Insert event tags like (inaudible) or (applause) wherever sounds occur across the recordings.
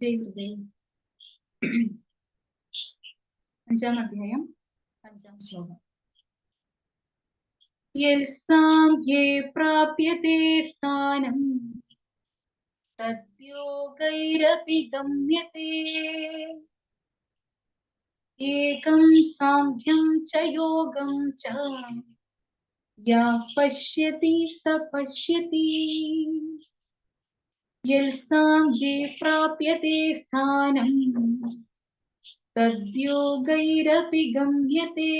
ദൈവം (clears throat) അഞ്ചാം അധ്യായം അഞ്ചാം ശ്ലോകം. യൽസാംഖ്യേ പ്രാപ്യത്തെ സ്ഥാനം തദ്യോഗൈരപി ഗമ്യത്തെ ഏകം സാംഖ്യം ച യോഗം ച യാ പശ്യതി സ പശ്യതി. യൽസാംഖ്യേ यल्साङ्गे प्राप्यते स्थानम्। तद्योगैरपि गम्यते।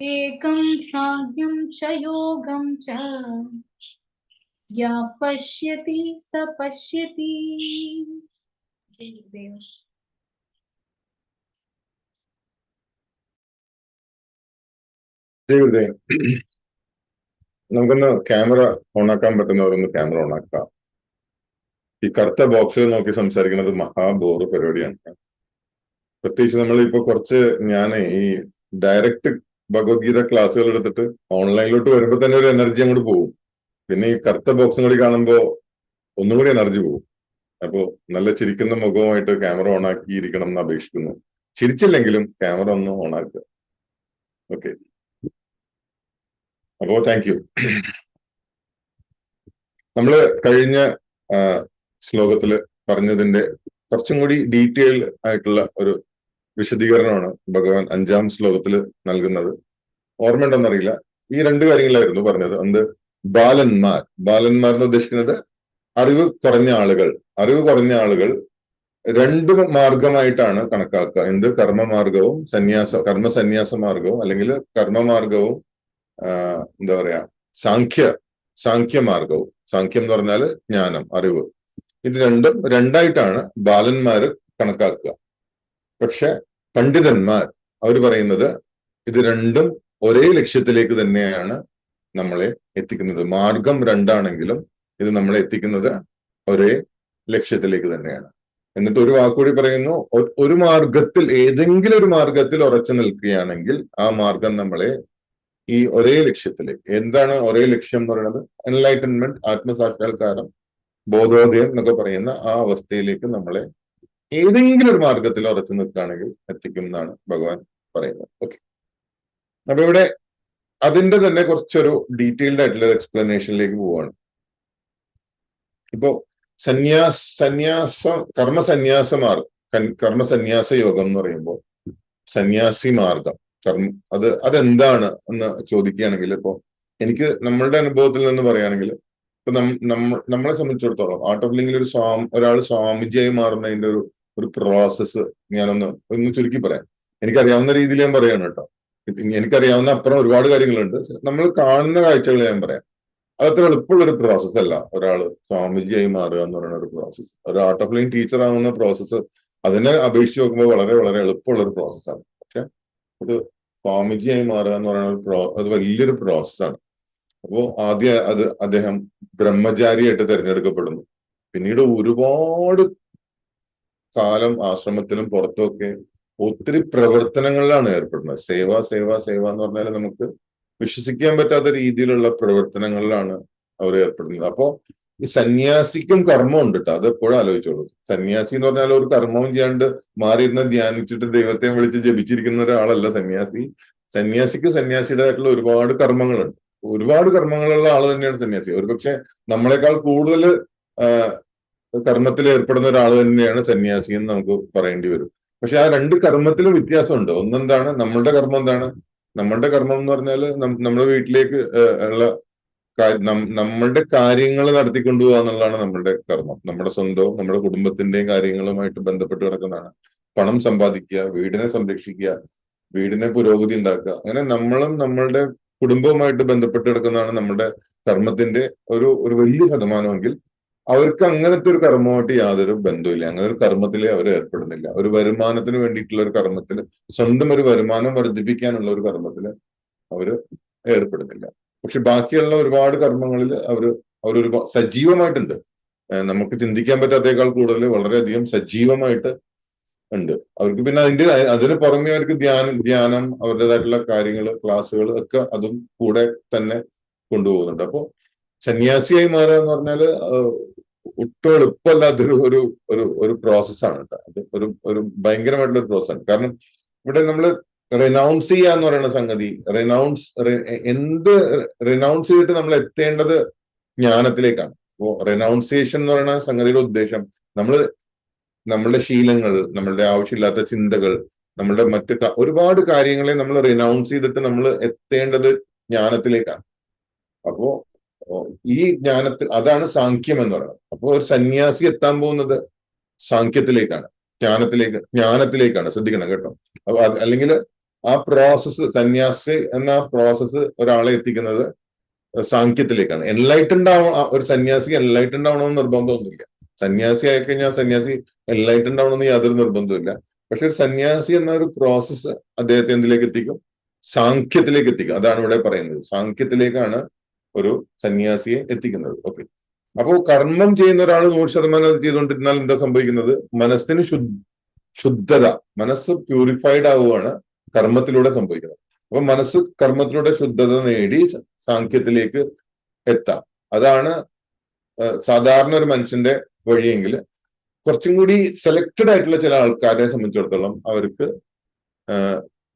एकं साङ्ग्यं च योगं च। या पश्यति स पश्यति। जय നമുക്കൊന്ന് ക്യാമറ ഓണാക്കാൻ പറ്റുന്നവരൊന്ന് ക്യാമറ ഓണാക്കാം. ഈ കറുത്ത ബോക്സിൽ നോക്കി സംസാരിക്കുന്നത് മഹാബോറ് പരിപാടിയാണ്. പ്രത്യേകിച്ച് നമ്മൾ ഇപ്പൊ കുറച്ച് ഞാൻ ഈ ഡയറക്റ്റ് ഭഗവത്ഗീത ക്ലാസ്സുകൾ എടുത്തിട്ട് ഓൺലൈനിലോട്ട് വരുമ്പോൾ തന്നെ ഒരു എനർജി അങ്ങോട്ട് പോകും. പിന്നെ ഈ കറുത്ത ബോക്സും കൂടി കാണുമ്പോൾ ഒന്നുകൂടി എനർജി പോകും. അപ്പോ നല്ല ചിരിക്കുന്ന മുഖവുമായിട്ട് ക്യാമറ ഓണാക്കി ഇരിക്കണം എന്ന് അപേക്ഷിക്കുന്നു. ചിരിച്ചില്ലെങ്കിലും ക്യാമറ ഒന്ന് ഓണാക്കുക. ഓക്കെ അപ്പോ താങ്ക് യു നമ്മൾ കഴിഞ്ഞ ശ്ലോകത്തിൽ പറഞ്ഞതിന്റെ കുറച്ചും കൂടി ഡീറ്റെയിൽ ആയിട്ടുള്ള ഒരു വിശദീകരണമാണ് ഭഗവാൻ അഞ്ചാം ശ്ലോകത്തിൽ നൽകുന്നത്. ഓർമ്മയുണ്ടോന്നറിയില്ല. ഈ രണ്ട് കാര്യങ്ങളായിരുന്നു പറഞ്ഞത്. എന്ത്? ബാലന്മാർ. ബാലന്മാർ എന്ന് ഉദ്ദേശിക്കുന്നത് അറിവ് കുറഞ്ഞ ആളുകൾ. അറിവ് കുറഞ്ഞ ആളുകൾ രണ്ട് മാർഗമായിട്ടാണ് കണക്കാക്കുക. എന്ത്? കർമ്മമാർഗവും സന്യാസ കർമ്മസന്യാസ മാർഗവും അല്ലെങ്കിൽ കർമ്മമാർഗവും എന്താ പറയാ സാഖ്യ സാഖ്യമാർഗവും. സാഖ്യം എന്ന് പറഞ്ഞാൽ ജ്ഞാനം അറിവ്. ഇത് രണ്ടും രണ്ടായിട്ടാണ് ബാലന്മാര് കണക്കാക്കുക. പക്ഷെ പണ്ഡിതന്മാർ അവർ പറയുന്നത് ഇത് രണ്ടും ഒരേ ലക്ഷ്യത്തിലേക്ക് തന്നെയാണ് നമ്മളെ എത്തിക്കുന്നത്. മാർഗം രണ്ടാണെങ്കിലും ഇത് നമ്മളെ എത്തിക്കുന്നത് ഒരേ ലക്ഷ്യത്തിലേക്ക് തന്നെയാണ്. എന്നിട്ട് ഒരു വാക്കുകൂടി പറയുന്നു ഒരു മാർഗത്തിൽ ഏതെങ്കിലും ഒരു മാർഗത്തിൽ ഉറച്ചു നിൽക്കുകയാണെങ്കിൽ ആ മാർഗം നമ്മളെ ഈ ഒരേ ലക്ഷ്യത്തിലേക്ക് എന്താണ് ഒരേ ലക്ഷ്യം എന്ന് പറയുന്നത്? എൻലൈറ്റൻമെന്റ് ആത്മസാക്ഷാത്കാരം ബോധോദയം എന്നൊക്കെ പറയുന്ന ആ അവസ്ഥയിലേക്ക് നമ്മളെ ഏതെങ്കിലും ഒരു മാർഗത്തിൽ ഉറച്ചു നിൽക്കുകയാണെങ്കിൽ എത്തിക്കും എന്നാണ് ഭഗവാൻ പറയുന്നത്. ഓക്കെ അപ്പൊ ഇവിടെ അതിന്റെ തന്നെ കുറച്ചൊരു ഡീറ്റെയിൽഡ് ആയിട്ടുള്ള എക്സ്പ്ലനേഷനിലേക്ക് പോവാണ്. ഇപ്പോ സന്യാസ സന്യാസ കർമ്മ സന്യാസ മാർഗം കർമ്മസന്യാസ യോഗം എന്ന് പറയുമ്പോൾ സന്യാസി മാർഗം കർമ്മ അത് അതെന്താണ് എന്ന് ചോദിക്കുകയാണെങ്കിൽ ഇപ്പോ എനിക്ക് നമ്മളുടെ അനുഭവത്തിൽ നിന്ന് പറയുകയാണെങ്കിൽ ഇപ്പൊ നമ്മളെ സംബന്ധിച്ചിടത്തോളം ആർട്ട് ഓഫ് ലിങ്കിൽ ഒരു സ്വാമി ഒരാൾ സ്വാമിജിയായി മാറുന്നതിന്റെ ഒരു ഒരു പ്രോസസ്സ് ഞാനൊന്ന് ഒന്ന് ചുരുക്കി പറയാം. എനിക്കറിയാവുന്ന രീതിയിൽ ഞാൻ പറയാണ് കേട്ടോ. എനിക്കറിയാവുന്ന അപ്പുറം ഒരുപാട് കാര്യങ്ങളുണ്ട്. നമ്മൾ കാണുന്ന കാഴ്ചകൾ ഞാൻ പറയാം. അതത്ര എളുപ്പമുള്ള ഒരു പ്രോസസ്സ് അല്ല ഒരാൾ സ്വാമിജിയായി മാറുക എന്ന് പറയുന്ന ഒരു പ്രോസസ്സ് ഒരു ആർട്ട് ഓഫ് ലിംഗ് ടീച്ചർ ആവുന്ന പ്രോസസ്സ് അതിനെ അപേക്ഷിച്ച് നോക്കുമ്പോൾ വളരെ വളരെ എളുപ്പമുള്ള ഒരു പ്രോസസ്സാണ് പക്ഷെ ഒരു സ്വാമിജിയായി മാറുക എന്ന് പറയുന്ന പ്രോ അത് വലിയൊരു പ്രോസസ്സാണ് അപ്പോ ആദ്യം അത് അദ്ദേഹം ബ്രഹ്മചാരിയായിട്ട് തിരഞ്ഞെടുക്കപ്പെടുന്നു. പിന്നീട് ഒരുപാട് കാലം ആശ്രമത്തിലും പുറത്തുമൊക്കെ ഒത്തിരി പ്രവർത്തനങ്ങളിലാണ് ഏർപ്പെടുന്നത്. സേവ സേവ സേവ എന്ന് പറഞ്ഞാൽ നമുക്ക് വിശ്വസിക്കാൻ പറ്റാത്ത രീതിയിലുള്ള പ്രവർത്തനങ്ങളിലാണ് അവർ ഏർപ്പെടുന്നത്. അപ്പോ ഈ സന്യാസിക്കും കർമ്മം ഉണ്ട് കേട്ടോ അത് എപ്പോഴും ആലോചിച്ചോളൂ. സന്യാസി എന്ന് പറഞ്ഞാൽ ഒരു കർമ്മവും ചെയ്യാണ്ട് മാറിയിരുന്ന് ധ്യാനിച്ചിട്ട് ദൈവത്തെ വിളിച്ച് ജപിച്ചിരിക്കുന്ന ഒരാളല്ല സന്യാസി. സന്യാസിക്ക് സന്യാസിയുടേതായിട്ടുള്ള ഒരുപാട് കർമ്മങ്ങളുണ്ട്. ഒരുപാട് കർമ്മങ്ങളുള്ള ആൾ തന്നെയാണ് സന്യാസി. ഒരുപക്ഷെ നമ്മളെക്കാൾ കൂടുതൽ കർമ്മത്തിൽ ഏർപ്പെടുന്ന ഒരാൾ തന്നെയാണ് സന്യാസി എന്ന് നമുക്ക് പറയേണ്ടി വരും. പക്ഷെ ആ രണ്ട് കർമ്മത്തിലും വ്യത്യാസമുണ്ട്. ഒന്നെന്താണ്? നമ്മളുടെ കർമ്മം എന്താണ്? നമ്മളുടെ കർമ്മം എന്ന് പറഞ്ഞാൽ നമ്മുടെ വീട്ടിലേക്ക് ഉള്ള നമ്മളുടെ കാര്യങ്ങൾ നടത്തിക്കൊണ്ടുപോകുക എന്നുള്ളതാണ് നമ്മളുടെ കർമ്മം. നമ്മുടെ സ്വന്തവും നമ്മുടെ കുടുംബത്തിന്റെയും കാര്യങ്ങളുമായിട്ട് ബന്ധപ്പെട്ട് കിടക്കുന്നതാണ്. പണം സമ്പാദിക്കുക വീടിനെ സംരക്ഷിക്കുക വീടിനെ പുരോഗതി ഉണ്ടാക്കുക. അങ്ങനെ നമ്മളും നമ്മളുടെ കുടുംബവുമായിട്ട് ബന്ധപ്പെട്ട് കിടക്കുന്നതാണ് നമ്മുടെ കർമ്മത്തിന്റെ ഒരു ഒരു വലിയ ശതമാനമെങ്കിൽ അവർക്ക് അങ്ങനത്തെ ഒരു കർമ്മമായിട്ട് യാതൊരു ബന്ധവുമില്ല. അങ്ങനെ ഒരു കർമ്മത്തിൽ അവർ ഏർപ്പെടുന്നില്ല. ഒരു വരുമാനത്തിന് വേണ്ടിയിട്ടുള്ള ഒരു കർമ്മത്തിൽ സ്വന്തം ഒരു വരുമാനം വർദ്ധിപ്പിക്കാനുള്ള ഒരു കർമ്മത്തിൽ അവർ ഏർപ്പെടുന്നില്ല. പക്ഷെ ബാക്കിയുള്ള ഒരുപാട് കർമ്മങ്ങളിൽ അവർ അവരൊരു സജീവമായിട്ടുണ്ട്. നമുക്ക് ചിന്തിക്കാൻ പറ്റാത്തേക്കാൾ കൂടുതൽ വളരെയധികം സജീവമായിട്ട് ഉണ്ട്. അവർക്ക് പിന്നെ അതിന്റെ അതിന് പുറമെ അവർക്ക് ധ്യാനം ധ്യാനം അവരുടേതായിട്ടുള്ള കാര്യങ്ങൾ ക്ലാസ്സുകൾ ഒക്കെ അതും കൂടെ തന്നെ കൊണ്ടുപോകുന്നുണ്ട്. അപ്പോൾ സന്യാസിയായി മാറുക എന്ന് പറഞ്ഞാൽ ഒട്ടും എളുപ്പമല്ലാത്തൊരു ഒരു ഒരു ഒരു പ്രോസസ്സാണ് കേട്ടോ. അത് ഒരു ഒരു ഭയങ്കരമായിട്ടുള്ള ഒരു പ്രോസസ്സാണ് കാരണം ഇവിടെ നമ്മൾ റിനൗൺസ് ചെയ്യുക എന്ന് പറയുന്ന സംഗതി റിനൗൺസ് എന്ത് റിനൗൺസ് ചെയ്തിട്ട് നമ്മൾ എത്തേണ്ടത് ജ്ഞാനത്തിലേക്കാണ്. അപ്പോ റിനൗൺസിയേഷൻ എന്ന് പറയുന്ന സംഗതിയുടെ ഉദ്ദേശം നമ്മൾ നമ്മളുടെ ശീലങ്ങൾ നമ്മളുടെ ആവശ്യമില്ലാത്ത ചിന്തകൾ നമ്മളുടെ മറ്റ് ഒരുപാട് കാര്യങ്ങളെ നമ്മൾ റിനൗൺസ് ചെയ്തിട്ട് നമ്മൾ എത്തേണ്ടത് ജ്ഞാനത്തിലേക്കാണ്. അപ്പോ ഈ ജ്ഞാനത്തിൽ അതാണ് സാഖ്യം എന്ന് പറയുന്നത്. അപ്പോൾ ഒരു സന്യാസി എത്താൻ പോകുന്നത് സാഖ്യത്തിലേക്കാണ് ജ്ഞാനത്തിലേക്ക് ജ്ഞാനത്തിലേക്കാണ്. ശ്രദ്ധിക്കണം കേട്ടോ. അപ്പൊ അല്ലെങ്കിൽ ആ പ്രോസസ്സ് സന്യാസി എന്ന പ്രോസസ്സ് ഒരാളെ എത്തിക്കുന്നത് സാഖ്യത്തിലേക്കാണ്. എൻലൈറ്റൻഡ് ആവണം ഒരു സന്യാസി എൻലൈറ്റൻഡ് ആവണമെന്ന് നിർബന്ധമൊന്നുമില്ല. സന്യാസി ആയിക്കഴിഞ്ഞാൽ സന്യാസി എൻലൈറ്റൻഡ് ആവണമെന്ന് യാതൊരു നിർബന്ധമില്ല പക്ഷെ ഒരു സന്യാസി എന്ന ഒരു പ്രോസസ്സ് അദ്ദേഹത്തെ എന്തിലേക്ക് എത്തിക്കും? സാഖ്യത്തിലേക്ക് എത്തിക്കും. അതാണ് ഇവിടെ പറയുന്നത്. സാഖ്യത്തിലേക്കാണ് ഒരു സന്യാസിയെ എത്തിക്കുന്നത്. ഓക്കെ. അപ്പോൾ കർമ്മം ചെയ്യുന്ന ഒരാൾ നൂറ് ശതമാനം അത് ചെയ്തുകൊണ്ടിരുന്നാൽ എന്താ സംഭവിക്കുന്നത്? മനസ്സിന് ശുദ്ധ ശുദ്ധത മനസ്സ് പ്യൂരിഫൈഡ് ആവുകയാണ്. കർമ്മത്തിലൂടെ സംഭവിക്കുന്നത്. അപ്പൊ മനസ്സ് കർമ്മത്തിലൂടെ ശുദ്ധത നേടി സാഖ്യത്തിലേക്ക് എത്താം. അതാണ് സാധാരണ ഒരു മനുഷ്യന്റെ വഴിയെങ്കിൽ കുറച്ചും കൂടി സെലക്റ്റഡ് ആയിട്ടുള്ള ചില ആൾക്കാരെ സംബന്ധിച്ചിടത്തോളം അവർക്ക്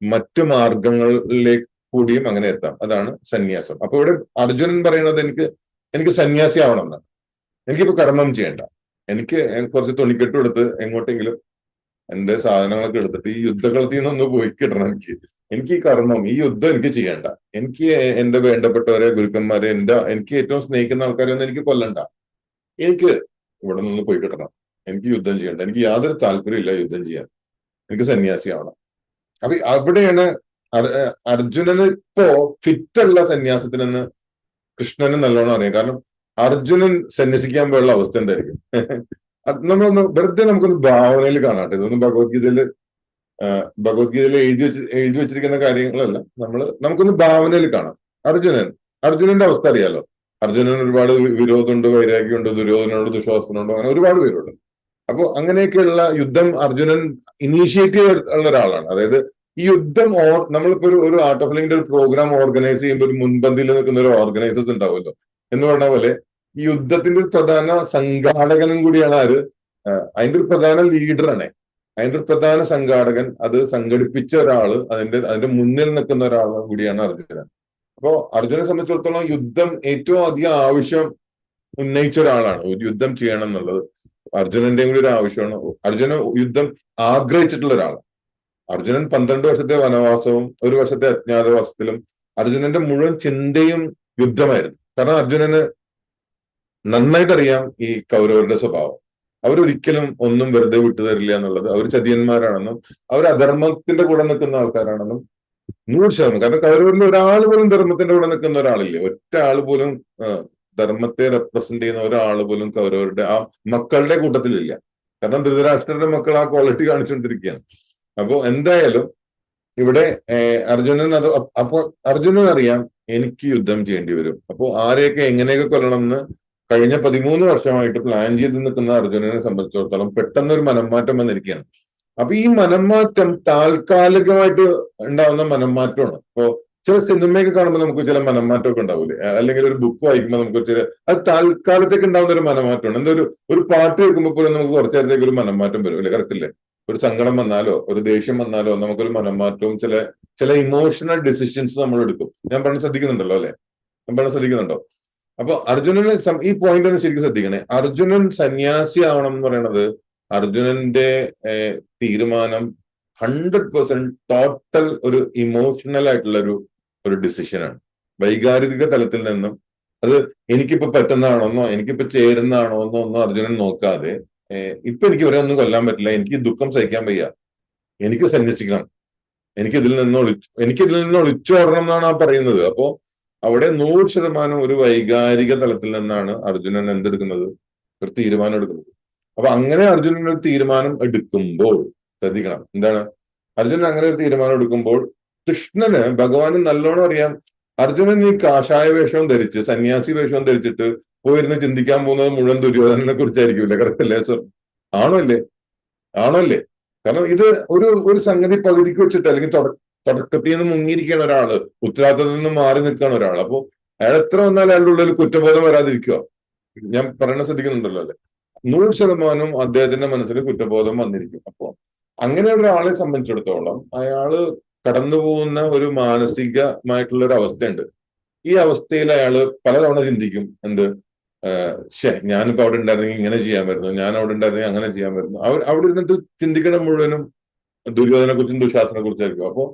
മറ്റു മാർഗങ്ങളിലേക്ക് കൂടിയും അങ്ങനെ എത്താം. അതാണ് സന്യാസം. അപ്പൊ ഇവിടെ അർജുനൻ പറയുന്നത് എനിക്ക് എനിക്ക് സന്യാസി ആവണം എന്നാണ്. എനിക്കിപ്പോ കർമ്മം ചെയ്യണ്ട. എനിക്ക് കുറച്ച് തുണിക്കെട്ടും എടുത്ത് എങ്ങോട്ടെങ്കിലും എന്റെ സാധനങ്ങളൊക്കെ എടുത്തിട്ട് ഈ യുദ്ധകളത്തിൽ നിന്നൊന്ന് പോയി കിട്ടണം എനിക്ക്. എനിക്ക് ഈ കർമ്മം ഈ യുദ്ധം എനിക്ക് ചെയ്യണ്ട. എനിക്ക് എന്റെ വേണ്ടപ്പെട്ടവരെ ഗുരുക്കന്മാരെ എന്റെ എനിക്ക് ഏറ്റവും സ്നേഹിക്കുന്ന ആൾക്കാരെ ഒന്നും എനിക്ക് കൊല്ലണ്ട. എനിക്ക് ഇവിടെ നിന്ന് പോയി കിട്ടണം എനിക്ക് യുദ്ധം ചെയ്യണ്ട. എനിക്ക് യാതൊരു താല്പര്യമില്ല യുദ്ധം ചെയ്യാൻ. എനിക്ക് സന്യാസിയാവണം അപ്പൊ അവിടെയാണ് അർജുനന് ഇപ്പോ ഫിറ്റുള്ള സന്യാസത്തിനെന്ന് കൃഷ്ണന് നല്ലോണം അറിയാം. കാരണം അർജുനൻ സന്യസിക്കാൻ പോയുള്ള അവസ്ഥ അത് നമ്മളൊന്ന് വെറുതെ നമുക്കൊന്ന് ഭാവനയിൽ കാണാട്ടെ ഇതൊന്നും ഭഗവത്ഗീതയിൽ ഭഗവത്ഗീതയിൽ എഴുതി വെച്ച് എഴുതി വെച്ചിരിക്കുന്ന കാര്യങ്ങളല്ല. നമ്മൾ നമുക്കൊന്ന് ഭാവനയിൽ കാണാം. അർജുനൻ അർജുനന്റെ അവസ്ഥ അറിയാലോ? അർജുനൻ ഒരുപാട് വിരോധമുണ്ട് വൈരാഗ്യമുണ്ട് ദുര്യോധനുണ്ട് ദുശ്വാസനുണ്ട് അങ്ങനെ ഒരുപാട് പേരുണ്ട്. അപ്പോൾ അങ്ങനെയൊക്കെയുള്ള യുദ്ധം അർജുനൻ ഇനീഷ്യേറ്റ് ഉള്ള ഒരാളാണ്. അതായത് ഈ യുദ്ധം ഓർ നമ്മളിപ്പോ ഒരു ഒരു ആർട്ട് ഓഫ് ലിങ്ങിന്റെ ഒരു പ്രോഗ്രാം ഓർഗനൈസ് ചെയ്യുമ്പോൾ ഒരു മുൻപന്തിയിൽ നിൽക്കുന്ന ഒരു ഓർഗനൈസേഴ്സ് ഉണ്ടാവുമല്ലോ. എന്ന് പറഞ്ഞ പോലെ ഈ യുദ്ധത്തിന്റെ ഒരു പ്രധാന സംഘാടകനും കൂടിയാണ് ആര്? അതിന്റെ ഒരു പ്രധാന ലീഡറാണ്. അതിന്റെ ഒരു പ്രധാന സംഘാടകൻ അത് സംഘടിപ്പിച്ച ഒരാൾ അതിന്റെ അതിന്റെ മുന്നിൽ നിൽക്കുന്ന ഒരാൾ കൂടിയാണ് അർജുനൻ. അപ്പോ അർജുനെ സംബന്ധിച്ചിടത്തോളം യുദ്ധം ഏറ്റവും അധികം ആവശ്യം ഉന്നയിച്ച ഒരാളാണ്. ഒരു യുദ്ധം ചെയ്യണം എന്നുള്ളത് അർജുനന്റെയും കൂടി ഒരു ആവശ്യമാണ്. അർജുന യുദ്ധം ആഗ്രഹിച്ചിട്ടുള്ള ഒരാളാണ്. അർജുനൻ പന്ത്രണ്ട് വർഷത്തെ വനവാസവും ഒരു വർഷത്തെ അജ്ഞാതവാസത്തിലും അർജുനന്റെ മുഴുവൻ ചിന്തയും യുദ്ധമായിരുന്നു. കാരണം അർജുനന് നന്നായിട്ട് അറിയാം ഈ കൗരവരുടെ സ്വഭാവം. അവരൊരിക്കലും ഒന്നും വെറുതെ വിട്ടുതരില്ല എന്നുള്ളത്. അവർ ചതിയന്മാരാണെന്നും അവർ അധർമ്മത്തിന്റെ കൂടെ നിൽക്കുന്ന ആൾക്കാരാണെന്നും നൂറ് ശതമാനം. കാരണം കൗരവരിൽ ഒരാൾ പോലും ധർമ്മത്തിന്റെ കൂടെ നിൽക്കുന്ന ഒരാളില്ലേ? ഒറ്റ ആൾ പോലും ധർമ്മത്തെ റെപ്രസെന്റ് ചെയ്യുന്ന ഒരാൾ പോലും കൗരവരുടെ ആ മക്കളുടെ കൂട്ടത്തിലില്ല. കാരണം ധൃതരാഷ്ട്രരുടെ മക്കൾ ആ ക്വാളിറ്റി കാണിച്ചുകൊണ്ടിരിക്കുകയാണ്. അപ്പോ എന്തായാലും ഇവിടെ അർജുനൻ അത് അപ്പൊ അർജുനൻ അറിയാം എനിക്ക് യുദ്ധം ചെയ്യേണ്ടി വരും. അപ്പോ ആരെയൊക്കെ എങ്ങനെയൊക്കെ കൊല്ലണം എന്ന് കഴിഞ്ഞ പതിമൂന്ന് വർഷമായിട്ട് പ്ലാൻ ചെയ്ത് നിൽക്കുന്ന അർജുനനെ സംബന്ധിച്ചിടത്തോളം പെട്ടെന്ന് ഒരു മനംമാറ്റം വന്നിരിക്കുകയാണ്. അപ്പൊ ഈ മനംമാറ്റം താൽക്കാലികമായിട്ട് ഉണ്ടാവുന്ന മനംമാറ്റമാണ്. ഇപ്പോ ചില സിനിമയൊക്കെ കാണുമ്പോൾ നമുക്ക് ചില മനംമാറ്റമൊക്കെ ഉണ്ടാവില്ലേ അല്ലെങ്കിൽ ഒരു ബുക്ക് വായിക്കുമ്പോൾ നമുക്ക് ചില അത് താൽക്കാലത്തേക്ക് ഉണ്ടാവുന്ന ഒരു മനംമാറ്റമാണ്. എന്തൊരു ഒരു ഒരു പാട്ട് കേൾക്കുമ്പോൾ പോലും നമുക്ക് കുറച്ചു നേരത്തേക്ക് ഒരു മനംമാറ്റം വരും അല്ലെ? കറക്റ്റ് അല്ലേ ഒരു സങ്കടം വന്നാലോ ഒരു ദേഷ്യം വന്നാലോ നമുക്കൊരു മനംമാറ്റവും ചില ചില ഇമോഷണൽ ഡിസിഷൻസ് നമ്മൾ എടുക്കും ഞാൻ പറഞ്ഞ് ശ്രദ്ധിക്കുന്നുണ്ടല്ലോ അല്ലെ? ഞാൻ പറഞ്ഞ് ശ്രദ്ധിക്കുന്നുണ്ടോ? അപ്പൊ അർജുനന് ഈ പോയിന്റ് ഒന്ന് ശരിക്കും ശ്രദ്ധിക്കണേ. അർജുനൻ സന്യാസി ആവണം എന്ന് പറയുന്നത് അർജുനന്റെ തീരുമാനം ഹൺഡ്രഡ് പെർസെന്റ് ടോട്ടൽ ഒരു ഇമോഷണൽ ആയിട്ടുള്ള ഒരു ഒരു ഡിസിഷനാണ് വൈകാരിക തലത്തിൽ നിന്നും അത് എനിക്കിപ്പോ പറ്റുന്നതാണോന്നോ എനിക്കിപ്പോ ചേരുന്നതാണോ എന്നോ ഒന്നും അർജുനൻ നോക്കാതെ ഇപ്പൊ എനിക്ക് ഇവരെ ഒന്നും കൊല്ലാൻ പറ്റില്ല എനിക്ക് ദുഃഖം സഹിക്കാൻ വയ്യ. എനിക്ക് സന്യസിക്കണം. എനിക്ക് ഇതിൽ നിന്ന് ഒളിച്ചു എനിക്ക് ഇതിൽ നിന്ന് ഒളിച്ചോടണം എന്നാണ് ആ പറയുന്നത്. അപ്പോ അവിടെ നൂറ് ശതമാനം ഒരു വൈകാരിക തലത്തിൽ നിന്നാണ് അർജുനൻ എന്തെടുക്കുന്നത്? ഒരു തീരുമാനം എടുക്കുന്നത്. അപ്പൊ അങ്ങനെ അർജുനൻ ഒരു തീരുമാനം എടുക്കുമ്പോൾ ശ്രദ്ധിക്കണം. എന്താണ്? അർജുനൻ അങ്ങനെ ഒരു തീരുമാനം എടുക്കുമ്പോൾ കൃഷ്ണന് ഭഗവാന് നല്ലോണം അറിയാം. അർജുനൻ ഈ കാഷായ വേഷവും ധരിച്ച് സന്യാസി വേഷവും ധരിച്ചിട്ട് പോയിരുന്ന് ചിന്തിക്കാൻ പോകുന്നത് മുഴുവൻ ദുര്യോധനനെ കുറിച്ചായിരിക്കില്ല കറക്റ്റ് അല്ലേ സർ ആണോ അല്ലേ? ആണോ അല്ലേ? കാരണം ഇത് ഒരു ഒരു സംഗതി പകുതിക്ക് വെച്ചിട്ട് അല്ലെങ്കിൽ തുട- തുടക്കത്തിൽ നിന്ന് മുങ്ങിയിരിക്കുകയാണ് ഒരാൾ ഉത്തരവാദിത്തത്തിൽ നിന്ന് മാറി നിൽക്കുകയാണ് ഒരാൾ അപ്പോൾ അയാൾ എത്ര വന്നാലും അയാളുടെ ഉള്ളിൽ കുറ്റബോധം വരാതിരിക്കുക. ഞാൻ പറയണ ശ്രദ്ധിക്കുന്നുണ്ടല്ലോ അല്ലെ? നൂറ് ശതമാനവും അദ്ദേഹത്തിന്റെ മനസ്സിൽ കുറ്റബോധം വന്നിരിക്കും. അപ്പോൾ അങ്ങനെ ഒരാളെ സംബന്ധിച്ചിടത്തോളം അയാൾ കടന്നു പോകുന്ന ഒരു മാനസികമായിട്ടുള്ള ഒരു അവസ്ഥയുണ്ട്. ഈ അവസ്ഥയിൽ അയാൾ പലതവണ ചിന്തിക്കും. എന്ത്? ഷേ ഞാനിപ്പോ അവിടെ ഉണ്ടായിരുന്നെങ്കിൽ ഇങ്ങനെ ചെയ്യാൻ വരുന്നു ഞാൻ അവിടെ ഉണ്ടായിരുന്നെങ്കിൽ അങ്ങനെ ചെയ്യാൻ അവർ അവിടെ ഇരുന്നിട്ട് ചിന്തിക്കണം മുഴുവനും ദുര്യോധനെ കുറിച്ചും ദുശാസനെ കുറിച്ചായിരിക്കും അപ്പോ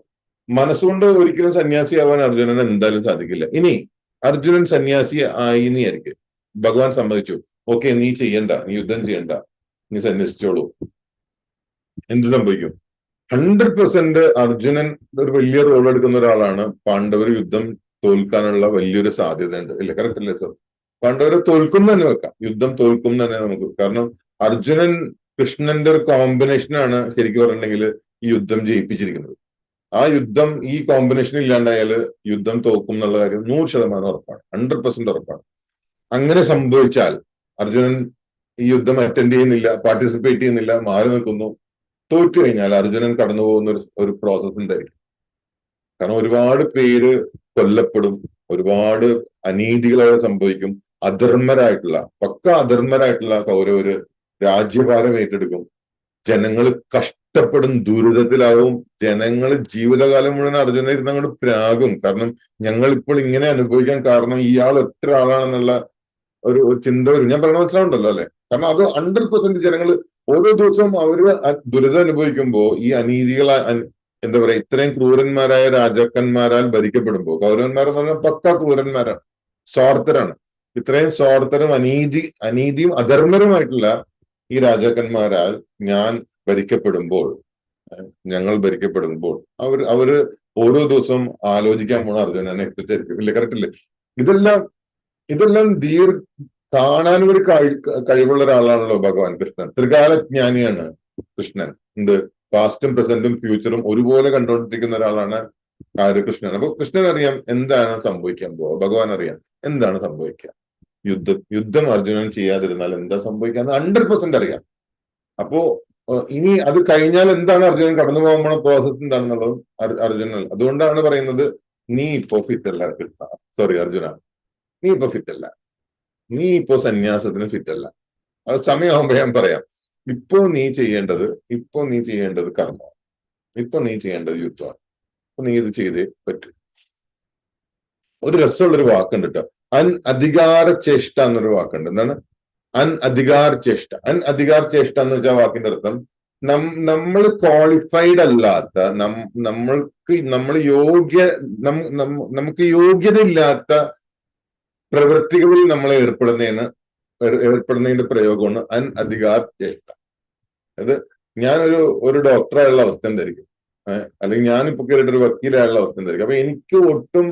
മനസ്സുകൊണ്ട് ഒരിക്കലും സന്യാസിയാവാൻ അർജുനന് എന്തായാലും സാധിക്കില്ല. ഇനി അർജുനൻ സന്യാസി ആയി നീ ആയിരിക്കും. ഭഗവാൻ സമ്മതിച്ചു. ഓക്കെ നീ ചെയ്യണ്ട. നീ യുദ്ധം ചെയ്യണ്ട. നീ സന്യസിച്ചോളൂ. എന്ത് സംഭവിക്കും? ഹൺഡ്രഡ് പെർസെന്റ് അർജുനൻ ഒരു വലിയ റോൾ എടുക്കുന്ന ഒരാളാണ്. പാണ്ഡവർ യുദ്ധം തോൽക്കാനുള്ള വലിയൊരു സാധ്യത ഉണ്ട് ഇല്ല കറക്റ്റ് അല്ലേ സർ പാണ്ഡവരെ തോൽക്കും തന്നെ വെക്കാം. യുദ്ധം തോൽക്കും തന്നെ നമുക്ക്. കാരണം അർജുനൻ കൃഷ്ണന്റെ ഒരു കോമ്പിനേഷനാണ് ശരിക്കും പറഞ്ഞിട്ടുണ്ടെങ്കിൽ ഈ യുദ്ധം ജയിപ്പിച്ചിരിക്കുന്നത്. ആ യുദ്ധം ഈ കോമ്പിനേഷൻ ഇല്ലാണ്ടായാൽ യുദ്ധം തോക്കും എന്നുള്ള കാര്യം നൂറ് ശതമാനം ഉറപ്പാണ്. ഹൺഡ്രഡ് പെർസെന്റ് ഉറപ്പാണ്. അങ്ങനെ സംഭവിച്ചാൽ അർജുനൻ ഈ യുദ്ധം അറ്റൻഡ് ചെയ്യുന്നില്ല പാർട്ടിസിപ്പേറ്റ് ചെയ്യുന്നില്ല മാറി നിൽക്കുന്നു. തോറ്റു കഴിഞ്ഞാൽ അർജുനൻ കടന്നു പോകുന്ന ഒരു ഒരു പ്രോസസ് എന്തായിരിക്കും? കാരണം ഒരുപാട് പേര് കൊല്ലപ്പെടും ഒരുപാട് അനീതികൾ സംഭവിക്കും അധർമ്മരായിട്ടുള്ള പക്ക അധർമ്മരായിട്ടുള്ള കൗരവര് രാജ്യഭാരം ഏറ്റെടുക്കും. ജനങ്ങൾ കഷ്ടപ്പെടും ദുരിതത്തിലാവും. ജനങ്ങൾ ജീവിതകാലം മുഴുവൻ അർജുന ഇരുന്ന് അങ്ങോട്ട് പ്രാകും. കാരണം ഞങ്ങൾ ഇപ്പോൾ ഇങ്ങനെ അനുഭവിക്കാൻ കാരണം ഇയാൾ ഒറ്റ ആളാണെന്നുള്ള ഒരു ചിന്ത വരും. ഞാൻ പറയണ മനസ്സിലാവുണ്ടല്ലോ അല്ലെ? കാരണം അത് ഹൺഡ്രഡ് പെർസെന്റ് ജനങ്ങൾ ഓരോ ദിവസവും അവർ ദുരിതം അനുഭവിക്കുമ്പോൾ ഈ അനീതികൾ എന്താ പറയാ ഇത്രയും ക്രൂരന്മാരായ രാജാക്കന്മാരാൽ ഭരിക്കപ്പെടുമ്പോൾ കൗരവന്മാരെന്ന് പറഞ്ഞാൽ പക്ക ക്രൂരന്മാരാണ്. സ്വാർത്ഥരാണ്. ഇത്രയും സ്വാർത്ഥരും അനീതി അനീതിയും അധർമ്മരുമായിട്ടുള്ള ഈ രാജാക്കന്മാരാൽ ഞാൻ ഭരിക്കപ്പെടുമ്പോൾ ഞങ്ങൾ ഭരിക്കപ്പെടുമ്പോൾ അവർ അവർ ഓരോ ദിവസവും ആലോചിക്കാൻ പോണ അർജുനനെ കുറിച്ചായിരിക്കും ഇല്ല കറക്റ്റ് അല്ലേ ഇതെല്ലാം ഇതെല്ലാം ദീർ കാണാൻ ഒരു കഴിവുള്ള ഒരാളാണല്ലോ ഭഗവാൻ കൃഷ്ണൻ. ത്രികാലജ്ഞാനിയാണ് കൃഷ്ണൻ. എന്ത്? പാസ്റ്റും പ്രസന്റും ഫ്യൂച്ചറും ഒരുപോലെ കണ്ടുകൊണ്ടിരിക്കുന്ന ഒരാളാണ് ആര് കൃഷ്ണൻ അപ്പൊ കൃഷ്ണൻ അറിയാം എന്താണ് സംഭവിക്കാൻ പോവുക ഭഗവാൻ അറിയാം എന്താണ് സംഭവിക്കുക. യുദ്ധം യുദ്ധം അർജുനൻ ചെയ്യാതിരുന്നാൽ എന്താ സംഭവിക്കുക ഹൺഡ്രഡ് പെർസെന്റ് അറിയാം. അപ്പോ ഇനി അത് കഴിഞ്ഞാൽ എന്താണ് അർജുനൻ കടന്നു പോകുമ്പോൾ പ്രോസസ് എന്താണെന്നുള്ളതും അർജുനൻ. അതുകൊണ്ടാണ് പറയുന്നത് നീ ഇപ്പോ അല്ല കൃഷ്ണ സോറി അർജുന. നീ ഇപ്പൊ ഫിറ്റ് അല്ല. നീ ഇപ്പോ സന്യാസത്തിന് ഫിറ്റ് അല്ല. അത് സമയമാകുമ്പോ ഞാൻ പറയാം. ഇപ്പോ നീ ചെയ്യേണ്ടത് ഇപ്പോ നീ ചെയ്യേണ്ടത് കർമ്മം ഇപ്പൊ നീ ചെയ്യേണ്ടത് യുദ്ധമാണ്. അപ്പൊ നീ ഇത് ചെയ്തേ പറ്റൂ. ഒരു രസമുള്ളൊരു വാക്കുണ്ട് കേട്ടോ. അൻ അധികാര ചേഷ്ട എന്നൊരു വാക്കുണ്ട്. എന്താണ്? അൻ അധികാർ ചേഷ്ട അൻ അധികാർ ചേഷ്ട എന്ന് വെച്ചാൽ വാക്കിന്റെ അർത്ഥം നമ്മൾ ക്വാളിഫൈഡ് അല്ലാത്ത നമ്മൾക്ക് നമ്മൾ യോഗ്യ നമുക്ക് യോഗ്യത ഇല്ലാത്ത പ്രവൃത്തികളിൽ നമ്മൾ ഏർപ്പെടുന്നതിന് ഏർപ്പെടുന്നതിന്റെ പ്രയോഗമാണ് അൻ അധികാർ ചേഷ്ട അത് ഞാനൊരു ഒരു ഡോക്ടറായുള്ള അവസ്ഥ എന്തായിരിക്കും? അല്ലെങ്കിൽ ഞാനിപ്പോ കേട്ടിട്ട് ഒരു വക്കീലായുള്ള അവസ്ഥ എന്തായിരിക്കും? അപ്പൊ എനിക്ക് ഒട്ടും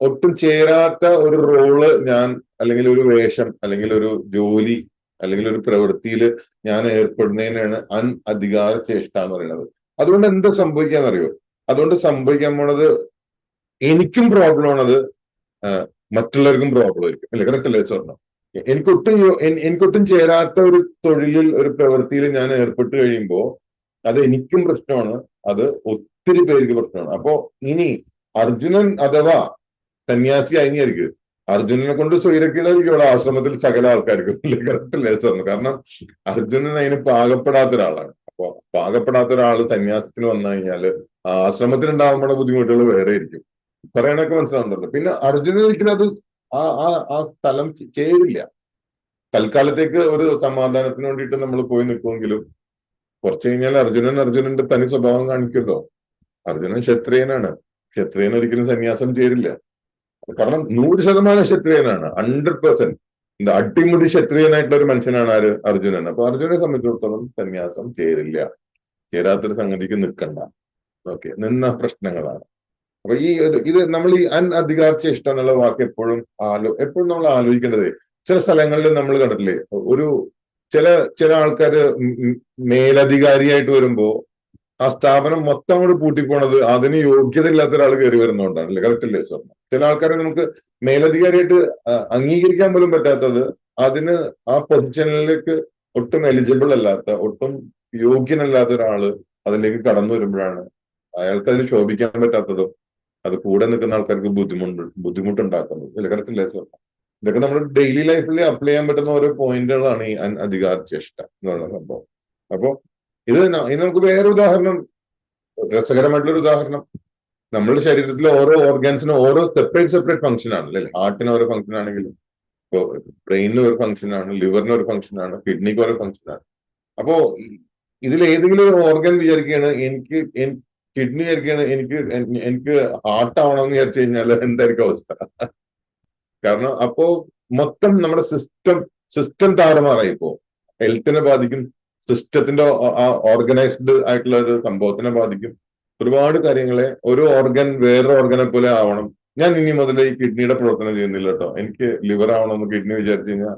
ഒട്ടും ചേരാത്ത ഒരു റോൾ ഞാൻ അല്ലെങ്കിൽ ഒരു വേഷം അല്ലെങ്കിൽ ഒരു ജോലി അല്ലെങ്കിൽ ഒരു പ്രവൃത്തിയിൽ ഞാൻ ഏർപ്പെടുന്നതിനാണ് അൻ അധികാര ചേഷ്ട എന്ന് പറയുന്നത്. അതുകൊണ്ട് എന്താ സംഭവിക്കാന്നറിയോ? അതുകൊണ്ട് സംഭവിക്കാൻ പോണത് എനിക്കും പ്രോബ്ലം ആണത് മറ്റുള്ളവർക്കും പ്രോബ്ലം ആയിരിക്കും. അല്ലെ? കറക്റ്റ് അല്ലേ സ്വർണം? എനിക്കൊട്ടും എനിക്കൊട്ടും ചേരാത്ത ഒരു തൊഴിലിൽ ഒരു പ്രവൃത്തിയിൽ ഞാൻ ഏർപ്പെട്ട് കഴിയുമ്പോൾ അത് എനിക്കും പ്രശ്നമാണ്. അത് ഒത്തിരി പേർക്ക് പ്രശ്നമാണ്. അപ്പോ ഇനി അർജുനൻ അഥവാ സന്യാസി അയിനിയായിരിക്കും അർജുനനെ കൊണ്ട് സ്വൈരക്കീടായിരിക്കും ഇവിടെ ആശ്രമത്തിൽ സകല ആൾക്കാർക്കും കറക്റ്റ് അല്ലേ സ്വർണം കാരണം അർജുനൻ അതിന് പാകപ്പെടാത്ത ഒരാളാണ്. അപ്പൊ പാകപ്പെടാത്ത ഒരാൾ സന്യാസത്തിന് വന്നു കഴിഞ്ഞാൽ ആശ്രമത്തിൽ ഉണ്ടാകുമ്പോൾ ബുദ്ധിമുട്ടുകൾ വേറെ ആയിരിക്കും. പറയണൊക്കെ മനസ്സിലാവുന്നുണ്ടല്ലോ. പിന്നെ അർജുനൻ ഒരിക്കലും അത് ആ ആ ആ സ്ഥലം ചേരില്ല. തൽക്കാലത്തേക്ക് ഒരു സമാധാനത്തിന് വേണ്ടിയിട്ട് നമ്മൾ പോയി നിൽക്കുമെങ്കിലും കുറച്ച് കഴിഞ്ഞാൽ അർജുനൻ അർജുനന്റെ തനി സ്വഭാവം കാണിക്കുമല്ലോ. അർജുനൻ ക്ഷത്രിയനാണ്. ക്ഷത്രിയൻ ഒരിക്കലും സന്യാസം ചേരില്ല. കാരണം നൂറ് ശതമാനം ക്ഷത്രിയനാണ് ഹൺഡ്രഡ് പെർസെന്റ് എന്താ അട്ടിമുടി ക്ഷത്രിയനായിട്ടുള്ള ഒരു മനുഷ്യനാണ് ആര്? അർജുനൻ അപ്പൊ അർജുനെ സംബന്ധിച്ചിടത്തോളം സന്യാസം ചേരില്ല. ചേരാത്തൊരു സംഗതിക്ക് നിൽക്കണ്ട. ഓക്കെ നിന്ന പ്രശ്നങ്ങളാണ്. അപ്പൊ ഈ ഇത് നമ്മൾ ഈ അൻ അധികാർച്ച എന്നുള്ള വാക്ക് എപ്പോഴും ആലോ എപ്പോഴും നമ്മൾ ആലോചിക്കേണ്ടത് ചില സ്ഥലങ്ങളിൽ നമ്മൾ കണ്ടിട്ടില്ലേ? ഒരു ചില ചില ആൾക്കാര് മേലധികാരിയായിട്ട് വരുമ്പോ ആ സ്ഥാപനം മൊത്തം കൂടി പൂട്ടിപ്പോണത് അതിന് യോഗ്യത ഇല്ലാത്ത ഒരാൾ കയറി വരുന്നതുകൊണ്ടാണ് അല്ലേ? കറക്റ്റ് അല്ലേ സ്വർണം? ചില ആൾക്കാരെ നമുക്ക് മേലധികാരിയായിട്ട് അംഗീകരിക്കാൻ പോലും പറ്റാത്തത് അതിന് ആ പൊസിഷനിലേക്ക് ഒട്ടും എലിജിബിൾ അല്ലാത്ത ഒട്ടും യോഗ്യനല്ലാത്ത ഒരാൾ അതിലേക്ക് കടന്നു വരുമ്പോഴാണ് അയാൾക്ക് അതിന് ശോഭിക്കാൻ പറ്റാത്തതും അത് കൂടെ നിൽക്കുന്ന ആൾക്കാർക്ക് ബുദ്ധിമുട്ട് ബുദ്ധിമുട്ടുണ്ടാക്കുന്നത്. ഇല്ല കറക്റ്റ് അല്ലേ സ്വർണം ഇതൊക്കെ നമ്മുടെ ഡെയിലി ലൈഫിൽ അപ്ലൈ ചെയ്യാൻ പറ്റുന്ന ഓരോ പോയിന്റുകളാണ് ഈ അധികാര ചേഷ്ട എന്നുള്ള സംഭവം. അപ്പോ ഇത് ഇനി നമുക്ക് വേറെ ഉദാഹരണം രസകരമായിട്ടുള്ള ഒരു ഉദാഹരണം. നമ്മുടെ ശരീരത്തിലെ ഓരോ ഓർഗാൻസിനും ഓരോ സെപ്പറേറ്റ് സെപ്പറേറ്റ് ഫംഗ്ഷൻ ആണ്. അല്ലെ? ഹാർട്ടിന് ഓരോ ഫംഗ്ഷൻ ആണെങ്കിലും ഇപ്പോ ബ്രെയിനിന് ഒരു ഫംഗ്ഷൻ ആണ് ലിവറിന് ഒരു ഫംഗ്ഷൻ ആണ് കിഡ്നിക്ക് ഓരോ ഫംഗ്ഷൻ ആണ്. അപ്പോ ഇതിൽ ഏതെങ്കിലും ഒരു ഓർഗൻ വിചാരിക്കുകയാണ് എനിക്ക് കിഡ്നി വിചാരിക്കുകയാണ് എനിക്ക് എനിക്ക് ഹാർട്ട് എന്ന് വിചാരിച്ചു കഴിഞ്ഞാൽ എന്തായിരിക്കും അവസ്ഥ? കാരണം അപ്പോ മൊത്തം നമ്മുടെ സിസ്റ്റം സിസ്റ്റം താറുമാറായി പോകും ഹെൽത്തിനെ ബാധിക്കും സിസ്റ്റത്തിന്റെ ഓർഗനൈസ്ഡ് ആയിട്ടുള്ള ഒരു സംഭവത്തിനെ ബാധിക്കും. ഒരുപാട് കാര്യങ്ങളെ ഒരു ഓർഗൻ വേറൊരു ഓർഗനെ പോലെ ആവണം. ഞാൻ ഇനി മുതൽ ഈ കിഡ്നിയുടെ പ്രവർത്തനം ചെയ്യുന്നില്ല കേട്ടോ എനിക്ക് ലിവർ ആവണമെന്ന് കിഡ്നി വിചാരിച്ചു കഴിഞ്ഞാൽ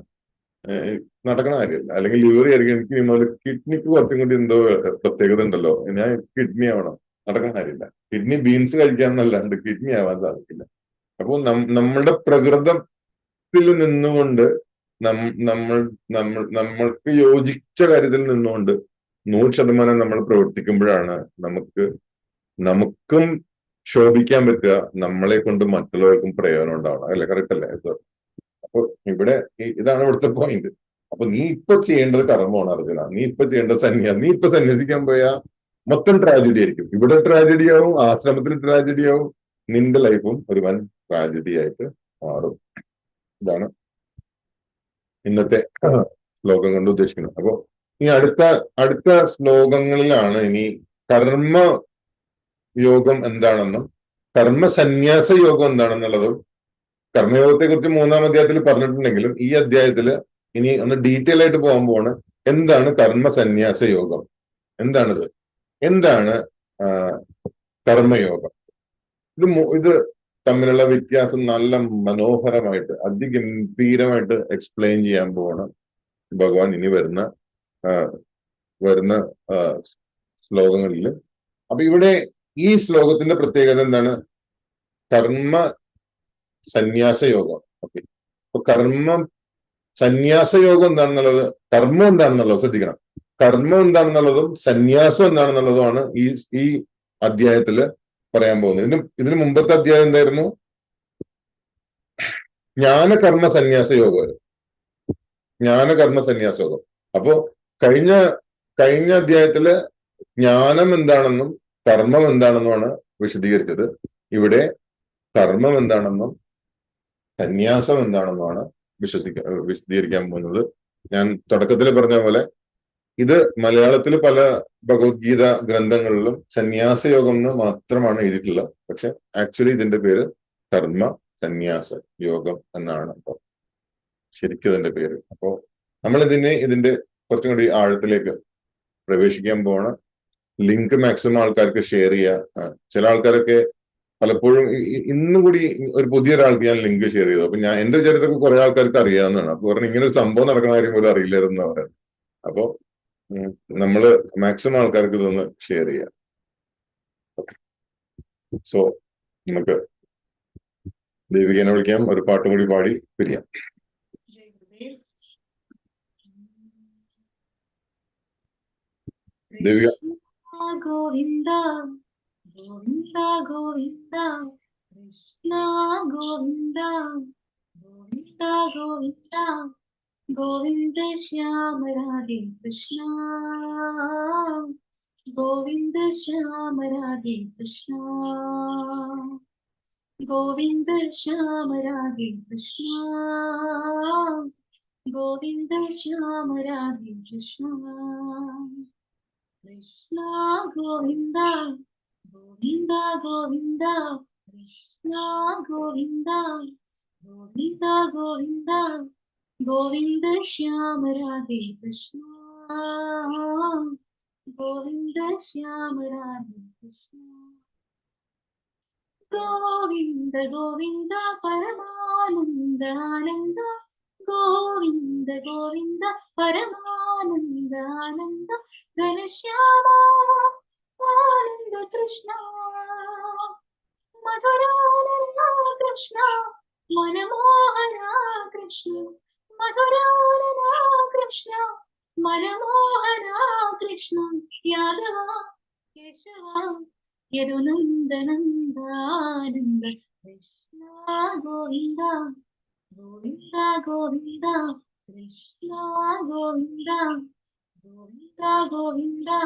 നടക്കണ കാര്യമല്ല. അല്ലെങ്കിൽ ലിവർ ആയിരിക്കും എനിക്ക് ഇനി മുതൽ കിഡ്നിക്ക് കുറച്ചും കൂടി എന്തോ പ്രത്യേകത ഉണ്ടല്ലോ. ഞാൻ കിഡ്നി ആവണം. നടക്കണ കാര്യമില്ല. കിഡ്നി ബീൻസ് കഴിക്കാന്നല്ലാണ്ട് കിഡ്നി ആവാൻ സാധിക്കില്ല. അപ്പോൾ നമ്മളുടെ പ്രകൃതത്തിൽ നിന്നുകൊണ്ട് നമ്മൾ നമ്മൾ നമ്മൾക്ക് യോജിച്ച കാര്യത്തിൽ നിന്നുകൊണ്ട് നൂറ് ശതമാനം നമ്മൾ പ്രവർത്തിക്കുമ്പോഴാണ് നമുക്ക് നമുക്കും ശോഭിക്കാൻ പറ്റുക. നമ്മളെ കൊണ്ട് മറ്റുള്ളവർക്കും പ്രയോജനം ഉണ്ടാവണം. അല്ലെ? കറക്റ്റ് അല്ലേ? സർ അപ്പൊ ഇവിടെ ഇതാണ് ഇവിടുത്തെ പോയിന്റ് അപ്പൊ നീ ഇപ്പൊ ചെയ്യേണ്ടത് കർമ്മമാണ് അർജുന. നീ ഇപ്പൊ ചെയ്യേണ്ടത് സന്യാ. നീ ഇപ്പൊ സന്യസിക്കാൻ പോയാ മൊത്തം ട്രാജഡി ആയിരിക്കും. ഇവിടെ ട്രാജഡി ആവും ആശ്രമത്തിൽ ട്രാജഡി ആവും നിന്റെ ലൈഫും ഒരു വൻ ട്രാജഡി ആയിട്ട് മാറും. ഇതാണ് ഇന്നത്തെ ശ്ലോകം കൊണ്ട് ഉദ്ദേശിക്കുന്നത്. അപ്പോ ഈ അടുത്ത അടുത്ത ശ്ലോകങ്ങളിലാണ് ഇനി കർമ്മ യോഗം എന്താണെന്നും കർമ്മസന്യാസ യോഗം എന്താണെന്നുള്ളതും കർമ്മയോഗത്തെ കുറിച്ച് മൂന്നാം അധ്യായത്തിൽ പറഞ്ഞിട്ടുണ്ടെങ്കിലും ഈ അധ്യായത്തിൽ ഇനി ഒന്ന് ഡീറ്റെയിൽ ആയിട്ട് പോകാൻ പോവാണ്. എന്താണ് കർമ്മസന്യാസ യോഗം എന്താണിത്? എന്താണ് കർമ്മയോഗം? ഇത് ഇത് തമ്മിലുള്ള വ്യത്യാസം നല്ല മനോഹരമായിട്ട് അതിഗംഭീരമായിട്ട് എക്സ്പ്ലെയിൻ ചെയ്യാൻ പോവാണ്. ഭഗവാൻ ഇനി വരുന്ന വരുന്ന ശ്ലോകങ്ങളിൽ. അപ്പൊ ഇവിടെ ഈ ശ്ലോകത്തിന്റെ പ്രത്യേകത എന്താണ്? കർമ്മ സന്യാസ യോഗം. ഓക്കെ. അപ്പൊ കർമ്മം സന്യാസ യോഗം എന്താണെന്നുള്ളത്? കർമ്മം എന്താണെന്നുള്ളത് ശ്രദ്ധിക്കണം. കർമ്മം എന്താണെന്നുള്ളതും സന്യാസം എന്താണെന്നുള്ളതുമാണ് ഈ ഈ അധ്യായത്തിൽ പറയാൻ പോകുന്നത്. ഇതിന് ഇതിന് മുമ്പത്തെ അധ്യായം എന്തായിരുന്നു? ജ്ഞാനകർമ്മ സന്യാസ യോഗം ജ്ഞാനകർമ്മ സന്യാസ യോഗം. അപ്പോ കഴിഞ്ഞ കഴിഞ്ഞ അധ്യായത്തിൽ ജ്ഞാനം എന്താണെന്നും കർമ്മം എന്താണെന്നുമാണ് വിശദീകരിച്ചത്. ഇവിടെ കർമ്മം എന്താണെന്നും സന്യാസം എന്താണെന്നുമാണ് വിശദീക വിശദീകരിക്കാൻ പോകുന്നത്. ഞാൻ തുടക്കത്തിൽ പറഞ്ഞ പോലെ ഇത് മലയാളത്തിൽ പല ഭഗവത്ഗീത ഗ്രന്ഥങ്ങളിലും സന്യാസയോഗം എന്ന് മാത്രമാണ് എഴുതിയിട്ടുള്ളത്. പക്ഷെ ആക്ച്വലി ഇതിന്റെ പേര് കർമ്മ സന്യാസ യോഗം എന്നാണ് അപ്പൊ ശരിക്കും ഇതിന്റെ പേര്. അപ്പോ നമ്മൾ ഇതിനെ ഇതിന്റെ കുറച്ചും കൂടി ആഴത്തിലേക്ക് പ്രവേശിക്കാൻ പോവാണ്. ലിങ്ക് മാക്സിമം ആൾക്കാർക്ക് ഷെയർ ചെയ്യുക ചില ആൾക്കാരൊക്കെ പലപ്പോഴും ഇന്നും കൂടി ഒരു പുതിയൊരാൾക്ക് ഞാൻ ലിങ്ക് ഷെയർ ചെയ്തു. അപ്പൊ ഞാൻ എന്റെ ചരിത്രമൊക്കെ കുറെ ആൾക്കാർക്ക് അറിയാവുന്നതാണ്. അപ്പൊ പറഞ്ഞു ഇങ്ങനെ ഒരു സംഭവം നടക്കുന്ന കാര്യം പോലും അറിയില്ലായിരുന്നു പറയുന്നത് അപ്പൊ നമ്മൾ മാക്സിമം ആൾക്കാർക്ക് ഇതൊന്ന് ഷെയർ ചെയ്യാം. സോ നമുക്ക് ദീപികനെ വിളിക്കാം. ഒരു പാട്ടും കൂടി പാടി പിരിയാം. ദീപിക. ഗോവിന്ദ ഗോവിന്ദ ഗോവിന്ദ കൃഷ്ണ ഗോവിന്ദ ഗോവിന്ദ ഗോവിന്ദ ഗോവിന്ദ ശ്യാമ രാധേ കൃഷ്ണ ഗോവിന്ദ ശ്യാമ രാധേ കൃഷ്ണ ഗോവിന്ദ ശ്യാമ രാധേ കൃഷ്ണ ഗോവിന്ദ ശ്യാമ രാധേ കൃഷ്ണ கிருஷ்ணா கோவிந்தா கோவிந்தா கோவிந்தா கிருஷ்ணா கோவிந்தா கோவிந்தா கோவிந்தா கோவிந்த ஷியாம ராதே கிருஷ்ணா கோவிந்த ஷியாம ராதே கிருஷ்ணா. கோவிந்த கோவிந்தா பரமானந்த ஆனந்தா ഗോവിന്ദ ഗോവിന്ദ പരമാനന്ദ ആനന്ദ ഘനശ്യാമ ആനന്ദ കൃഷ്ണ. മധുരാനന്ദ കൃഷ്ണ മനമോഹന കൃഷ്ണ മധുരാനന്ദ കൃഷ്ണ മനമോഹന കൃഷ്ണ. യാദവ Keshava യദുനന്ദനന്ദാനന്ദ Krishna Govinda. Govinda, Govinda, Krishna, Govinda, Govinda, Govinda,